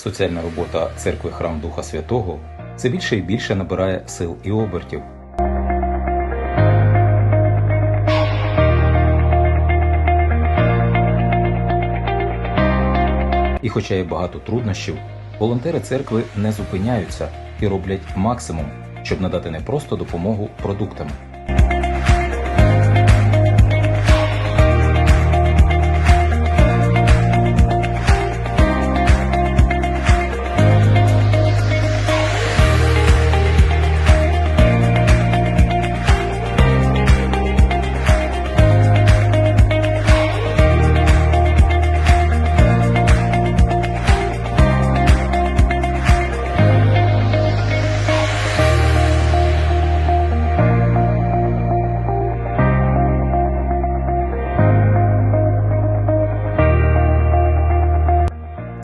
Соціальна робота церкви Храм Духа Святого все більше і більше набирає сил і обертів. І хоча є багато труднощів, волонтери церкви не зупиняються і роблять максимум, щоб надати не просто допомогу продуктами.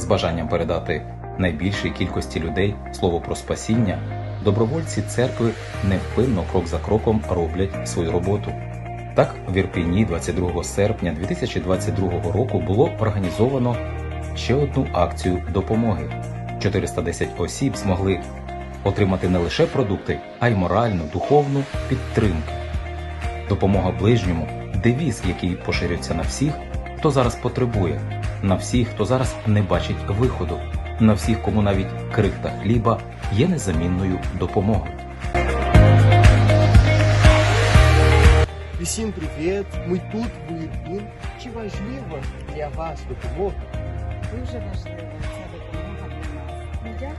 З бажанням передати найбільшій кількості людей слово про спасіння, добровольці церкви невпинно крок за кроком роблять свою роботу. Так, в Ірпіні 22 серпня 2022 року було організовано ще одну акцію допомоги. 410 осіб змогли отримати не лише продукти, а й моральну, духовну підтримку. Допомога ближньому девіз, який поширюється на всіх, хто зараз потребує, на всіх, хто зараз не бачить виходу, на всіх, кому навіть крихта хліба є незамінною допомогою. Всім привіт! Ми тут, в Чи важлива для вас допомога? Дуже важлива ця допомога для нас. Так,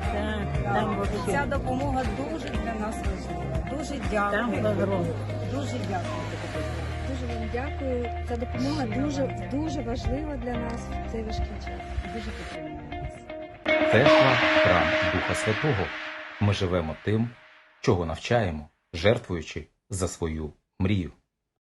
Так, там Ця допомога дуже для нас важлива. Дуже дякую. Дуже дякую. Дуже вам дякую. Ця допомога дуже дуже важлива для нас в цей важкий час. Дуже підтримує Тесла храм Духа Святого. Ми живемо тим, чого навчаємо, жертвуючи за свою мрію.